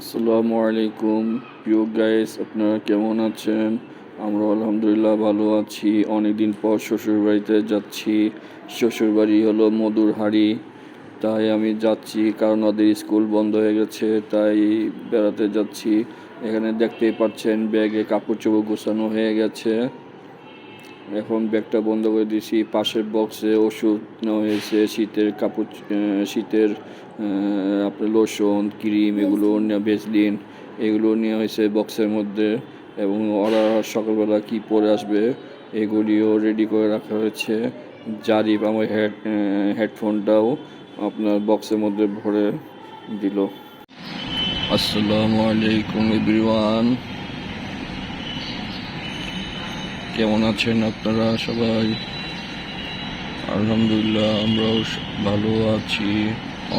আসসালামু আলাইকুম। প্রিয় গাইস আপনারা কেমন আছেন? আমরা আলহামদুলিল্লাহ ভালো আছি। অনেকদিন পর শ্বশুর বাড়িতে যাচ্ছি। শ্বশুর বাড়ি হলো মধুরহাড়ি। তাই আমি যাচ্ছি কারণ ওদের স্কুল বন্ধ হয়ে গেছে, তাই বেড়াতে যাচ্ছি। এখানে দেখতেই পাচ্ছেন ব্যাগে কাপড় চোপড় গোছানো হয়ে গেছে। এখন ব্যাগটা বন্ধ করে দিয়েছি। পাশের বক্সে ওষুধ নেওয়া হয়েছে শীতের কাপড় শীতের আপনার লোশন ক্রিম এগুলো নেওয়া ভেসলিন এগুলো নেওয়া হয়েছে বক্সের মধ্যে এবং ওরা সকালবেলা কি পরে আসবে এগুলিও রেডি করে রাখা হয়েছে। জারিফ আমার হেড হেডফোনটাও আপনার বক্সের মধ্যে ভরে দিল। আসসালামু আলাইকুম এভরিওয়ান কেমন আছেন আপনারা সবাই? আলহামদুলিল্লাহ, আমরাও ভালো আছি।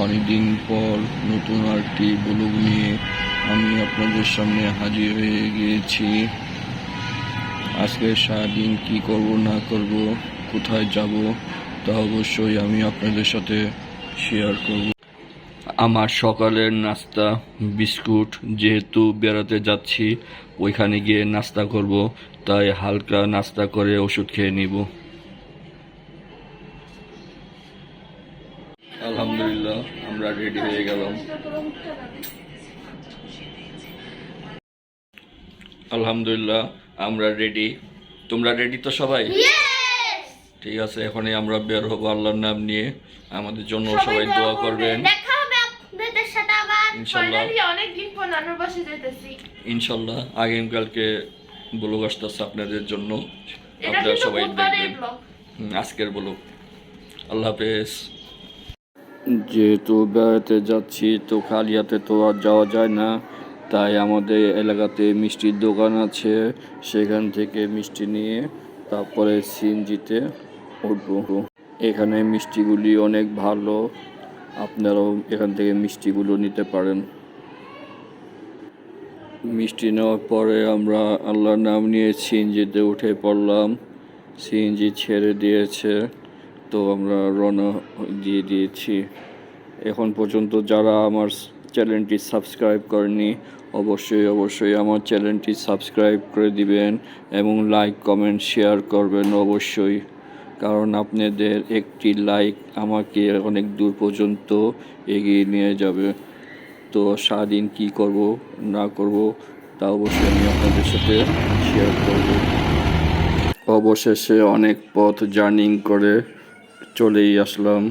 অনেকদিন পর নতুন আরেকটি ব্লগ নিয়ে আমি আপনাদের সামনে হাজির হয়ে গিয়েছি। আজকে সারাদিন কি করব, না করব, কোথায় যাব, তা অবশ্যই আমি আপনাদের সাথে শেয়ার করব। আমার সকালের নাস্তা, বিস্কুট, যেহেতু বেড়াতে যাচ্ছি, ওইখানে গিয়ে নাস্তা করব। তাই হালকা নাস্তা করে ওষুধ খেয়ে নিব। আলহামদুলিল্লাহ আমরা রেডি হয়ে গেলাম। আলহামদুলিল্লাহ আমরা রেডি তোমরা রেডি তো সবাই? ঠিক আছে এখনই আমরা বের হব আল্লাহর নাম নিয়ে। আমাদের জন্য সবাই দোয়া করবেন। দেখা হবে আপনাদের সাথে আবার। ইনশাল্লাহ। ইনশাল্লাহ আগামীকালকে ব্লগ আসতেছে আপনাদের জন্য। আপনারা সবাই দেখবেন। আজকের ব্লগ। আল্লাহ হাফেজ। যেহেতু বেড়াতে যাচ্ছি তো খালি হাতে তো আর যাওয়া যায় না। তাই আমাদের এলাকাতে মিষ্টির দোকান আছে। সেখান থেকে মিষ্টি নিয়ে তারপরে সিএনজিতে উঠবো। এখানে মিষ্টিগুলি অনেক ভালো। আপনারাও এখান থেকে মিষ্টিগুলো নিতে পারেন। মিষ্টি নেওয়ার পরে আমরা আল্লাহর নাম নিয়ে সিএনজিতে উঠে পড়লাম। সিএনজি ছেড়ে দিয়েছে, তো আমরা রওনা দিয়ে দিয়েছি। এখন পর্যন্ত যারা আমার চ্যানেলটি সাবস্ক্রাইব করেনি, অবশ্যই অবশ্যই আমার চ্যানেলটি সাবস্ক্রাইব করে দিবেন এবং লাইক, কমেন্ট, শেয়ার করবেন অবশ্যই। কারণ আপনাদের একটি লাইক আমাকে অনেক দূর পর্যন্ত এগিয়ে নিয়ে যাবে। তো সারাদিন কী করব না করব তা অবশ্যই আমি আপনাদের সাথে শেয়ার করব। অবশেষে অনেক পথ জার্নিং করে চলেই আসলাম।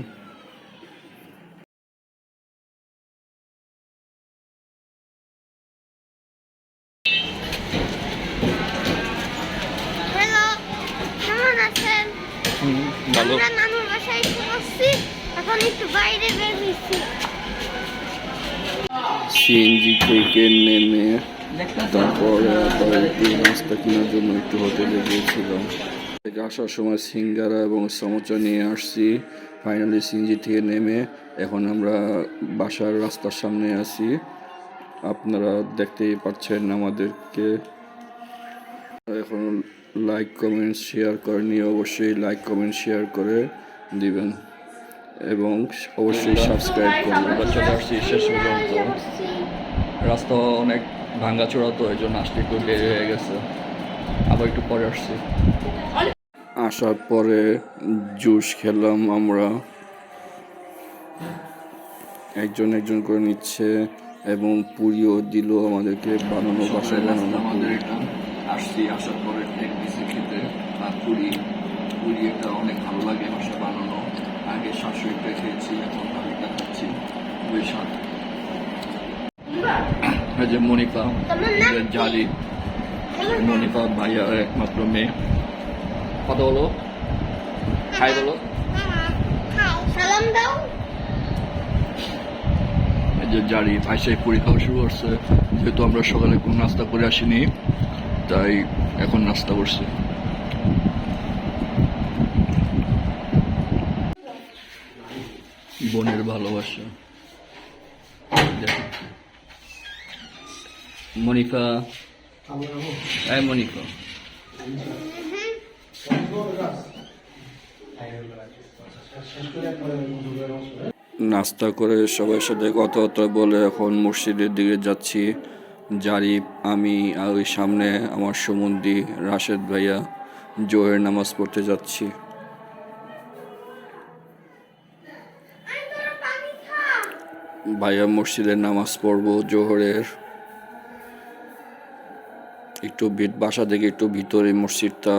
ভালো। আমরা নানুর বাসায় এখন একটু বাইরে বের হয়েছি। সিএনজি থেকে নেমে তারপরে আবার একটু কেনার জন্য একটু হোটেলে গিয়েছিলাম। থেকে আসার সময় সিঙ্গারা এবং সমোচা নিয়ে আসছি। ফাইনালি সিএনজি থেকে নেমে এখন আমরা বাসার রাস্তার সামনে আছি। আপনারা দেখতেই পাচ্ছেন আমাদেরকে। এখন লাইক কমেন্ট শেয়ার করেনি। অবশ্যই লাইক কমেন্ট শেয়ার করে দিবেন। এবং অবশ্যই সাবস্ক্রাইব করবেন চলে আসছি শেষ পর্যন্ত রাস্তা অনেক ভাঙ্গাচোরা তো এই জন্য আসতে একটু দেরি হয়ে গেছে। আবার একটু পরে আসছি। আসার পরে জুস খেলাম আমরা। একজন একজন করে নিচ্ছে এবং পুরিও দিল আমাদেরকে বানানো বাসায় বানানো আমাদের এটা আসছি আসার পরে খেতে। আর পুরি পুরি এটা অনেক ভালো লাগে বাসায় বানানো। আগে শাশুড়িটা খেয়েছি এখন আরেকটা খাচ্ছি খুবই যে মনিকা? জালি। মনিকা ভাইয়ার একমাত্র মেয়ে। কথা বলো। হাই বলো। যে জারি আইসাই পুরি খাওয়া শুরু করছে। যেহেতু আমরা সকালে কোনো নাস্তা করে আসিনি, তাই এখন নাস্তা করছি। বোনের ভালোবাসা। মনিকা। এই মনিকা। নাস্তা করে সবার সাথে কথাবার্তা বলে এখন মসজিদের দিকে যাচ্ছি। জারিফ, আমি আর ওই সামনে আমার সুমন্দি রাশেদ ভাইয়া জোহের নামাজ পড়তে যাচ্ছি। ভাইয়া মসজিদের নামাজ পড়ব জোহরের একটু বাসা থেকে একটু ভিতরে মসজিদটা।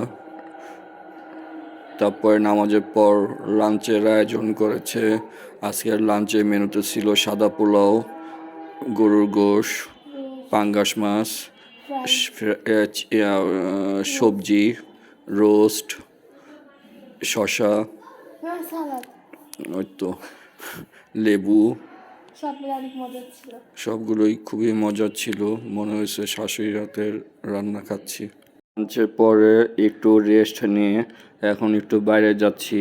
তারপরে নামাজের পর লাঞ্চের আয়োজন করেছে। আজকের লাঞ্চের মেনুতে ছিল সাদা পোলাও গরুর গোশ পাঙ্গাস মাছ সবজি রোস্ট শশা ওই তো লেবু। সবগুলোই খুবই মজার ছিল। মনে হয়েছে শাশুড়ি রাতের রান্না খাচ্ছি। লাঞ্চের পরে একটু রেস্ট নিয়ে এখন একটু বাইরে যাচ্ছি।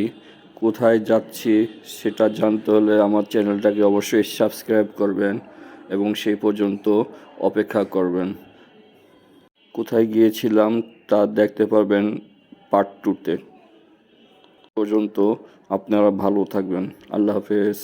কোথায় যাচ্ছি সেটা জানতে হলে আমার চ্যানেলটাকে অবশ্যই সাবস্ক্রাইব করবেন এবং সেই পর্যন্ত অপেক্ষা করবেন। কোথায় গিয়েছিলাম তা দেখতে পারবেন পার্ট টুতে পর্যন্ত আপনারা ভালো থাকবেন। আল্লাহ হাফেজ।